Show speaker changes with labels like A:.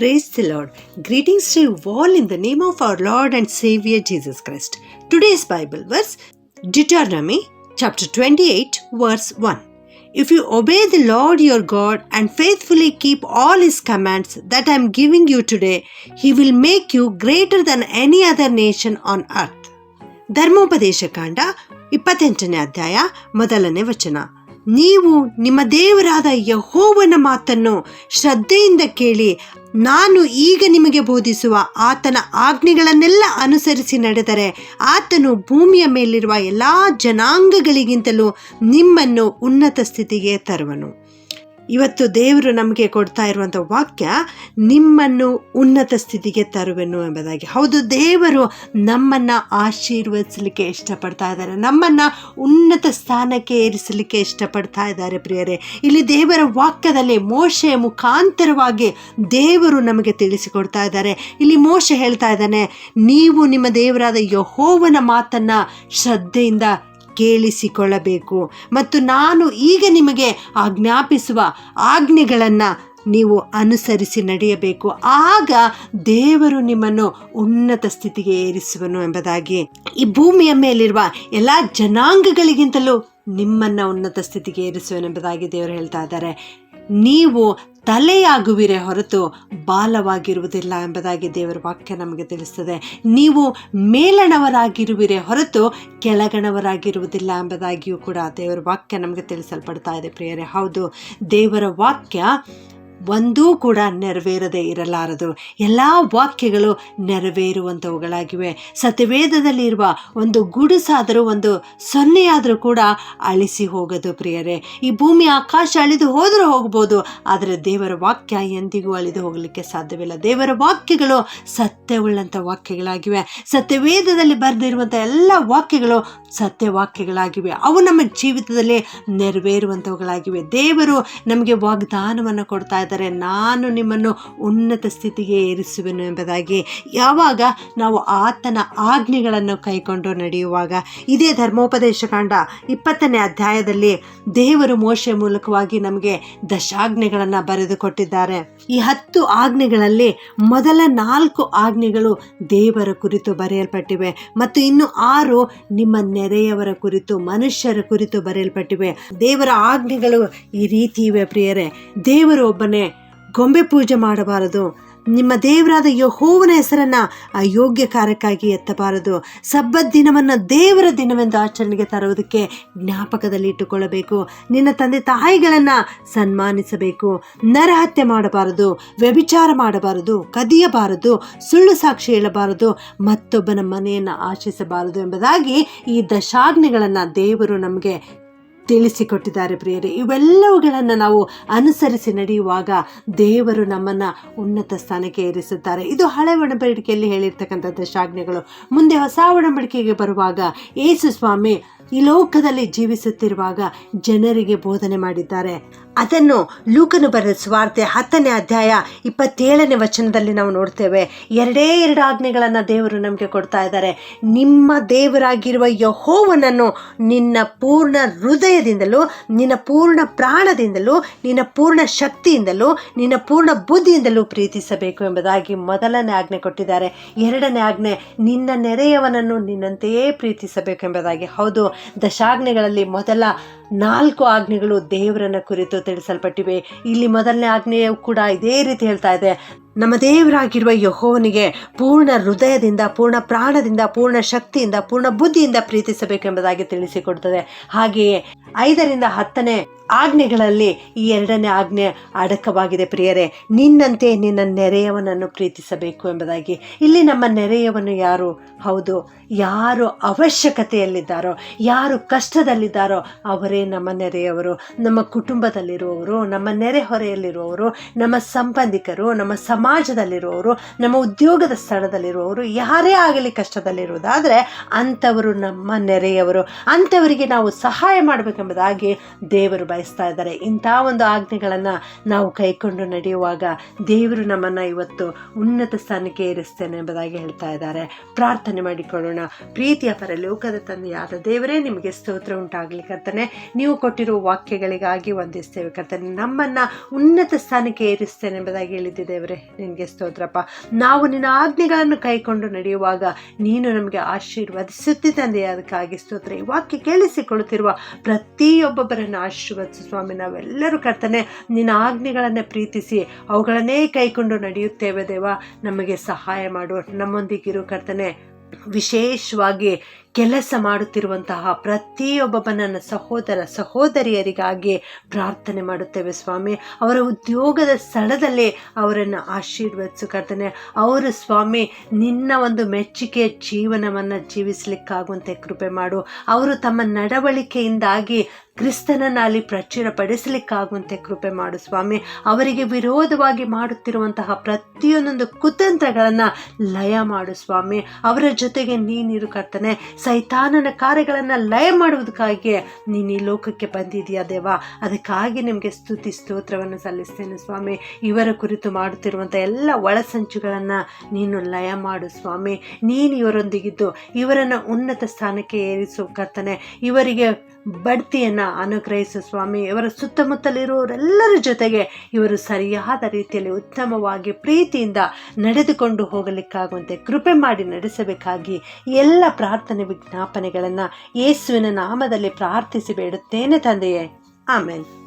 A: Praise the Lord. Greetings to you all in the name of our Lord and Savior Jesus Christ. Today's Bible verse Deuteronomy chapter 28, verse 1. If you obey the Lord your God and faithfully keep all his commands that I am giving you today, he will make you greater than any other nation on earth. ಧರ್ಮೋಪದೇಶ ಕಾಂಡ ಇಪ್ಪತ್ತೆಂಟನೇ ಅಧ್ಯಾಯ ಮೊದಲನೇ ವಚನ ನೀವು ನಿಮ್ಮ ದೇವರಾದ ಯಹೋವನ ಮಾತನ್ನು ಶ್ರದ್ಧೆಯಿಂದ ಕೇಳಿ ನಾನು ಈಗ ನಿಮಗೆ ಬೋಧಿಸುವ ಆತನ ಆಜ್ಞೆಗಳನ್ನೆಲ್ಲ ಅನುಸರಿಸಿ ನಡೆದರೆ ಆತನು ಭೂಮಿಯ ಮೇಲಿರುವ ಎಲ್ಲ ಜನಾಂಗಗಳಿಗಿಂತಲೂ ನಿಮ್ಮನ್ನು ಉನ್ನತ ಸ್ಥಿತಿಗೆ ತರುವನು. ಇವತ್ತು ದೇವರು ನಮಗೆ ಕೊಡ್ತಾ ಇರುವಂಥ ವಾಕ್ಯ, ನಿಮ್ಮನ್ನು ಉನ್ನತ ಸ್ಥಿತಿಗೆ ತರುವೆನು ಎಂಬುದಾಗಿ. ಹೌದು, ದೇವರು ನಮ್ಮನ್ನು ಆಶೀರ್ವದಿಸಲಿಕ್ಕೆ ಇಷ್ಟಪಡ್ತಾ ಇದ್ದಾರೆ. ನಮ್ಮನ್ನು ಉನ್ನತ ಸ್ಥಾನಕ್ಕೆ ಏರಿಸಲಿಕ್ಕೆ ಇಷ್ಟಪಡ್ತಾ ಇದ್ದಾರೆ ಪ್ರಿಯರೇ. ಇಲ್ಲಿ ದೇವರ ವಾಕ್ಯದಲ್ಲಿ ಮೋಶೆ ಮುಖಾಂತರವಾಗಿ ದೇವರು ನಮಗೆ ತಿಳಿಸಿಕೊಡ್ತಾ ಇದ್ದಾರೆ. ಇಲ್ಲಿ ಮೋಶೆ ಹೇಳ್ತಾ ಇದ್ದಾನೆ, ನೀವು ನಿಮ್ಮ ದೇವರಾದ ಯಹೋವನ ಮಾತನ್ನು ಶ್ರದ್ಧೆಯಿಂದ ಕೇಳಿಸಿಕೊಳ್ಳಬೇಕು. ಮತ್ತು ನಾನು ಈಗ ನಿಮಗೆ ಆಜ್ಞಾಪಿಸುವ ಆಜ್ಞೆಗಳನ್ನು ನೀವು ಅನುಸರಿಸಿ ನಡೆಯಬೇಕು. ಆಗ ದೇವರು ನಿಮ್ಮನ್ನು ಉನ್ನತ ಸ್ಥಿತಿಗೆ ಏರಿಸುವನು ಎಂಬುದಾಗಿ. ಈ ಭೂಮಿಯ ಮೇಲಿರುವ ಎಲ್ಲ ಜನಾಂಗಗಳಿಗಿಂತಲೂ ನಿಮ್ಮನ್ನು ಉನ್ನತ ಸ್ಥಿತಿಗೆ ಏರಿಸುವನೆಂಬುದಾಗಿ ದೇವರು ಹೇಳ್ತಾ ಇದ್ದಾರೆ. ನೀವು ತಲೆಯಾಗುವಿರೆ ಹೊರತು ಬಾಲವಾಗಿರುವುದಿಲ್ಲ ಎಂಬುದಾಗಿ ದೇವರ ವಾಕ್ಯ ನಮಗೆ ತಿಳಿಸ್ತದೆ. ನೀವು ಮೇಲಣವರಾಗಿರುವಿರೆ ಹೊರತು ಕೆಳಗಣವರಾಗಿರುವುದಿಲ್ಲ ಎಂಬುದಾಗಿಯೂ ಕೂಡ ದೇವರ ವಾಕ್ಯ ನಮಗೆ ತಿಳಿಸಲ್ಪಡ್ತಾ ಇದೆ ಪ್ರಿಯರೇ. ಹೌದು, ದೇವರ ವಾಕ್ಯ ಒಂದೂ ಕೂಡ ನೆರವೇರದೆ ಇರಲಾರದು. ಎಲ್ಲ ವಾಕ್ಯಗಳು ನೆರವೇರುವಂಥವುಗಳಾಗಿವೆ. ಸತ್ಯವೇದದಲ್ಲಿರುವ ಒಂದು ಗುಡುಸಾದರೂ, ಒಂದು ಸೊನ್ನೆಯಾದರೂ ಕೂಡ ಅಳಿಸಿ ಹೋಗದು ಪ್ರಿಯರೇ. ಈ ಭೂಮಿ ಆಕಾಶ ಅಳಿದು ಹೋದರೂ ಹೋಗ್ಬೋದು, ಆದರೆ ದೇವರ ವಾಕ್ಯ ಎಂದಿಗೂ ಅಳಿದು ಹೋಗಲಿಕ್ಕೆ ಸಾಧ್ಯವಿಲ್ಲ. ದೇವರ ವಾಕ್ಯಗಳು ಸತ್ಯವುಳ್ಳಂಥ ವಾಕ್ಯಗಳಾಗಿವೆ. ಸತ್ಯವೇದದಲ್ಲಿ ಬರೆದಿರುವಂಥ ಎಲ್ಲ ವಾಕ್ಯಗಳು ಸತ್ಯವಾಕ್ಯಗಳಾಗಿವೆ. ಅವು ನಮ್ಮ ಜೀವಿತದಲ್ಲಿ ನೆರವೇರುವಂಥವುಗಳಾಗಿವೆ. ದೇವರು ನಮಗೆ ವಾಗ್ದಾನವನ್ನು ಕೊಡ್ತಾ ನಾನು ನಿಮ್ಮನ್ನು ಉನ್ನತ ಸ್ಥಿತಿಗೆ ಏರಿಸುವೆನು ಎಂಬುದಾಗಿ ಯಾವಾಗ ನಾವು ಆತನ ಆಜ್ಞೆಗಳನ್ನು ಕೈಕೊಂಡು ನಡೆಯುವಾಗ ಇದೇ ಧರ್ಮೋಪದೇಶ ಕಾಂಡ ಇಪ್ಪತ್ತನೇ ಅಧ್ಯಾಯದಲ್ಲಿ ದೇವರು ಮೋಶೆ ಮೂಲಕವಾಗಿ ನಮಗೆ ದಶಾಜ್ಞೆಗಳನ್ನು ಬರೆದುಕೊಟ್ಟಿದ್ದಾರೆ. ಈ ಹತ್ತು ಆಜ್ಞೆಗಳಲ್ಲಿ ಮೊದಲ ನಾಲ್ಕು ಆಜ್ಞೆಗಳು ದೇವರ ಕುರಿತು ಬರೆಯಲ್ಪಟ್ಟಿವೆ ಮತ್ತು ಇನ್ನು ಆರು ನಿಮ್ಮ ನೆರೆಯವರ ಕುರಿತು, ಮನುಷ್ಯರ ಕುರಿತು ಬರೆಯಲ್ಪಟ್ಟಿವೆ. ದೇವರ ಆಜ್ಞೆಗಳು ಈ ರೀತಿ ಇವೆ ಪ್ರಿಯರೇ. ದೇವರು ಒಬ್ಬನೇ ಗೊಂಬೆ ಪೂಜೆ ಮಾಡಬಾರದು. ನಿಮ್ಮ ದೇವರಾದ ಯಹೋವನ ಹೆಸರನ್ನು ಅಯೋಗ್ಯ ಕಾರ್ಯಕ್ಕಾಗಿ ಎತ್ತಬಾರದು. ಸಬ್ಬತ್ ದಿನವನ್ನು ದೇವರ ದಿನವೆಂದು ಆಚರಣೆಗೆ ತರುವುದಕ್ಕೆ ಜ್ಞಾಪಕದಲ್ಲಿ ಇಟ್ಟುಕೊಳ್ಳಬೇಕು. ನಿನ್ನ ತಂದೆ ತಾಯಿಗಳನ್ನು ಸನ್ಮಾನಿಸಬೇಕು. ನರಹತ್ಯೆ ಮಾಡಬಾರದು, ವ್ಯಭಿಚಾರ ಮಾಡಬಾರದು, ಕದಿಯಬಾರದು, ಸುಳ್ಳು ಸಾಕ್ಷಿ ಹೇಳಬಾರದು, ಮತ್ತೊಬ್ಬನ ಮನೆಯನ್ನು ಆಶಿಸಬಾರದು ಎಂಬುದಾಗಿ ಈ ದಶಾಜ್ಞೆಗಳನ್ನು ದೇವರು ನಮಗೆ ತಿಳಿಸಿಕೊಟ್ಟಿದ್ದಾರೆ ಪ್ರಿಯರೇ. ಇವೆಲ್ಲವುಗಳನ್ನು ನಾವು ಅನುಸರಿಸಿ ನಡೆಯುವಾಗ ದೇವರು ನಮ್ಮನ್ನು ಉನ್ನತ ಸ್ಥಾನಕ್ಕೆ ಏರಿಸುತ್ತಾರೆ. ಇದು ಹಳೆ ಒಡಂಬಡಿಕೆಯಲ್ಲಿ ಹೇಳಿರ್ತಕ್ಕಂಥ ದಶಾಜ್ಞೆಗಳು ಮುಂದೆ ಹೊಸ ಒಡಂಬಡಿಕೆಗೆ ಬರುವಾಗ ಯೇಸು ಸ್ವಾಮಿ ಈ ಲೋಕದಲ್ಲಿ ಜೀವಿಸುತ್ತಿರುವಾಗ ಜನರಿಗೆ ಬೋಧನೆ ಮಾಡಿದ್ದಾರೆ. ಅದನ್ನು ಲೂಕನು ಬರೆದ ಸ್ವಾರ್ತೆ ಹತ್ತನೇ ಅಧ್ಯಾಯ ಇಪ್ಪತ್ತೇಳನೇ ವಚನದಲ್ಲಿ ನಾವು ನೋಡ್ತೇವೆ. ಎರಡೇ ಎರಡು ಆಜ್ಞೆಗಳನ್ನು ದೇವರು ನಮಗೆ ಕೊಡ್ತಾ ಇದ್ದಾರೆ. ನಿಮ್ಮ ದೇವರಾಗಿರುವ ಯಹೋವನನ್ನು ನಿನ್ನ ಪೂರ್ಣ ಹೃದಯದಿಂದಲೂ, ನಿನ್ನ ಪೂರ್ಣ ಪ್ರಾಣದಿಂದಲೂ, ನಿನ್ನ ಪೂರ್ಣ ಶಕ್ತಿಯಿಂದಲೂ, ನಿನ್ನ ಪೂರ್ಣ ಬುದ್ಧಿಯಿಂದಲೂ ಪ್ರೀತಿಸಬೇಕು ಎಂಬುದಾಗಿ ಮೊದಲನೇ ಆಜ್ಞೆ ಕೊಟ್ಟಿದ್ದಾರೆ. ಎರಡನೇ ಆಜ್ಞೆ, ನಿನ್ನ ನೆರೆಯವನನ್ನು ನಿನ್ನಂತೆಯೇ ಪ್ರೀತಿಸಬೇಕು ಎಂಬುದಾಗಿ. ಹೌದು ದಶಾಜ್ಞೆಗಳಲ್ಲಿ ಮೊದಲ ನಾಲ್ಕು ಆಜ್ಞೆಗಳು ದೇವರನ್ನ ಕುರಿತು ತಿಳಿಸಲ್ಪಟ್ಟಿವೆ. ಇಲ್ಲಿ ಮೊದಲನೇ ಆಜ್ಞೆಯು ಕೂಡ ಇದೇ ರೀತಿ ಹೇಳ್ತಾ ಇದೆ. ನಮ್ಮ ದೇವರಾಗಿರುವ ಯಹೋವನಿಗೆ ಪೂರ್ಣ ಹೃದಯದಿಂದ, ಪೂರ್ಣ ಪ್ರಾಣದಿಂದ, ಪೂರ್ಣ ಶಕ್ತಿಯಿಂದ, ಪೂರ್ಣ ಬುದ್ಧಿಯಿಂದ ಪ್ರೀತಿಸಬೇಕೆಂಬುದಾಗಿ ತಿಳಿಸಿಕೊಡ್ತದೆ ಹಾಗೆಯೇ ಐದರಿಂದ ಹತ್ತನೇ ಆಜ್ಞೆಗಳಲ್ಲಿ ಈ ಎರಡನೇ ಆಜ್ಞೆ ಅಡಕವಾಗಿದೆ ಪ್ರಿಯರೇ. ನಿನ್ನಂತೆ ನಿನ್ನ ನೆರೆಯವನನ್ನು ಪ್ರೀತಿಸಬೇಕು ಎಂಬುದಾಗಿ. ಇಲ್ಲಿ ನಮ್ಮ ನೆರೆಯವನು ಯಾರು? ಹೌದು, ಯಾರು ಅವಶ್ಯಕತೆಯಲ್ಲಿದ್ದಾರೋ, ಯಾರು ಕಷ್ಟದಲ್ಲಿದ್ದಾರೋ ಅವರೇ ನಮ್ಮ ನೆರೆಯವರು, ನಮ್ಮ ಕುಟುಂಬದಲ್ಲಿರುವವರು, ನಮ್ಮ ನೆರೆಹೊರೆಯಲ್ಲಿರುವವರು ನಮ್ಮ ಸಂಬಂಧಿಕರು, ನಮ್ಮ ಸಮಾಜದಲ್ಲಿರುವವರು, ನಮ್ಮ ಉದ್ಯೋಗದ ಸ್ಥಳದಲ್ಲಿರುವವರು, ಯಾರೇ ಆಗಲಿ ಕಷ್ಟದಲ್ಲಿರುವುದಾದರೆ ಅಂಥವರು ನಮ್ಮ ನೆರೆಯವರು. ಅಂಥವರಿಗೆ ನಾವು ಸಹಾಯ ಮಾಡಬೇಕೆಂಬುದಾಗಿ ದೇವರು ಬಯಸ್ತಾ ಇದ್ದಾರೆ. ಇಂಥ ಒಂದು ಆಜ್ಞೆಗಳನ್ನು ನಾವು ಕೈಕೊಂಡು ನಡೆಯುವಾಗ ದೇವರು ನಮ್ಮನ್ನು ಇವತ್ತು ಉನ್ನತ ಸ್ಥಾನಕ್ಕೆ ಏರಿಸ್ತೇನೆ ಎಂಬುದಾಗಿ ಹೇಳ್ತಾ ಇದ್ದಾರೆ. ಪ್ರಾರ್ಥನೆ ಮಾಡಿಕೊಳ್ಳೋಣ. ಪ್ರೀತಿಯ ಪರಲೋಕದ ತಂದೆಯಾದ ದೇವರೇ, ನಿಮಗೆ ಸ್ತೋತ್ರ ಉಂಟಾಗಲಿ ನೀವು ಕೊಟ್ಟಿರುವ ವಾಕ್ಯಗಳಿಗಾಗಿ ವಂದಿಸ್ತೇವೆ. ಕರ್ತನೆ, ನಮ್ಮನ್ನು ಉನ್ನತ ಸ್ಥಾನಕ್ಕೆ ಏರಿಸ್ತೇನೆ ಎಂಬುದಾಗಿ ಹೇಳಿದ್ದೆ ದೇವರೇ, ನಿನಗೆ ಸ್ತೋತ್ರಪ್ಪ. ನಾವು ನಿನ್ನ ಆಜ್ಞೆಗಳನ್ನು ಕೈಕೊಂಡು ನಡೆಯುವಾಗ ನೀನು ನಮಗೆ ಆಶೀರ್ವದಿಸುತ್ತಿ ತಂದೆ ಅದಕ್ಕಾಗಿ ಸ್ತೋತ್ರ. ಈ ವಾಕ್ಯ ಕೇಳಿಸಿಕೊಳ್ಳುತ್ತಿರುವ ಪ್ರತಿಯೊಬ್ಬೊಬ್ಬರನ್ನು ಆಶೀರ್ವದಿಸು ಸ್ವಾಮಿ, ನಾವೆಲ್ಲರೂ ಕರ್ತನೆ ನಿನ್ನ ಆಜ್ಞೆಗಳನ್ನು ಪ್ರೀತಿಸಿ ಅವುಗಳನ್ನೇ ಕೈಕೊಂಡು ನಡೆಯುತ್ತೇವೆ ದೇವ. ನಮಗೆ ಸಹಾಯ ಮಾಡು. ನಮ್ಮೊಂದಿಗಿರು ಕರ್ತನೆ, ವಿಶೇಷವಾಗಿ ಕೆಲಸ ಮಾಡುತ್ತಿರುವಂತಹ ಪ್ರತಿಯೊಬ್ಬ ನನ್ನ ಸಹೋದರ ಸಹೋದರಿಯರಿಗಾಗಿ ಪ್ರಾರ್ಥನೆ ಮಾಡುತ್ತೇವೆ ಸ್ವಾಮಿ. ಅವರ ಉದ್ಯೋಗದ ಸ್ಥಳದಲ್ಲಿ ಅವರನ್ನು ಆಶೀರ್ವದಿಸು ಕರ್ತನೆ. ಅವರು ಸ್ವಾಮಿ, ನಿನ್ನ ಒಂದು ಮೆಚ್ಚುಗೆಯ ಜೀವನವನ್ನು ಜೀವಿಸಲಿಕ್ಕಾಗುವಂತೆ ಕೃಪೆ ಮಾಡು. ಅವರು ತಮ್ಮ ನಡವಳಿಕೆಯಿಂದಾಗಿ ಕ್ರಿಸ್ತನನ್ನ ಅಲ್ಲಿ ಪ್ರಚುರಪಡಿಸಲಿಕ್ಕಾಗುವಂತೆ ಕೃಪೆ ಮಾಡು ಸ್ವಾಮಿ. ಅವರಿಗೆ ವಿರೋಧವಾಗಿ ಮಾಡುತ್ತಿರುವಂತಹ ಪ್ರತಿಯೊಂದೊಂದು ಕುತಂತ್ರಗಳನ್ನು ಲಯ ಮಾಡು ಸ್ವಾಮಿ. ಅವರ ಜೊತೆಗೆ ನೀನಿರು ಕರ್ತನೆ. ಸೈತಾನನ ಕಾರ್ಯಗಳನ್ನು ಲಯ ಮಾಡುವುದಕ್ಕಾಗಿ ನೀನು ಈ ಲೋಕಕ್ಕೆ ಬಂದಿದೆಯಾ ದೇವ? ಅದಕ್ಕಾಗಿ ನಿಮಗೆ ಸ್ತುತಿ ಸ್ತೋತ್ರವನ್ನು ಸಲ್ಲಿಸ್ತೇನೆ ಸ್ವಾಮಿ. ಇವರ ಕುರಿತು ಮಾಡುತ್ತಿರುವಂಥ ಎಲ್ಲ ಒಳಸಂಚುಗಳನ್ನು ನೀನು ಲಯ ಮಾಡು ಸ್ವಾಮಿ. ನೀನು ಇವರೊಂದಿಗಿದ್ದು ಇವರನ್ನು ಉನ್ನತ ಸ್ಥಾನಕ್ಕೆ ಏರಿಸು ಕರ್ತನೆ. ಇವರಿಗೆ ಬಡ್ತಿಯನ್ನು ಅನುಗ್ರಹಿಸು ಸ್ವಾಮಿ. ಇವರ ಸುತ್ತಮುತ್ತಲಿರುವವರೆಲ್ಲರ ಜೊತೆಗೆ ಇವರು ಸರಿಯಾದ ರೀತಿಯಲ್ಲಿ ಉತ್ತಮವಾಗಿ ಪ್ರೀತಿಯಿಂದ ನಡೆದುಕೊಂಡು ಹೋಗಲಿಕ್ಕಾಗುವಂತೆ ಕೃಪೆ ಮಾಡಿ ನಡೆಸಬೇಕಾಗಿ ಎಲ್ಲ ಪ್ರಾರ್ಥನೆ ವಿಜ್ಞಾಪನೆಗಳನ್ನು ಯೇಸುವಿನ ನಾಮದಲ್ಲಿ ಪ್ರಾರ್ಥಿಸಿ ಬೇಡುತ್ತೇನೆ ತಂದೆಯೇ. ಆಮೇಲೆ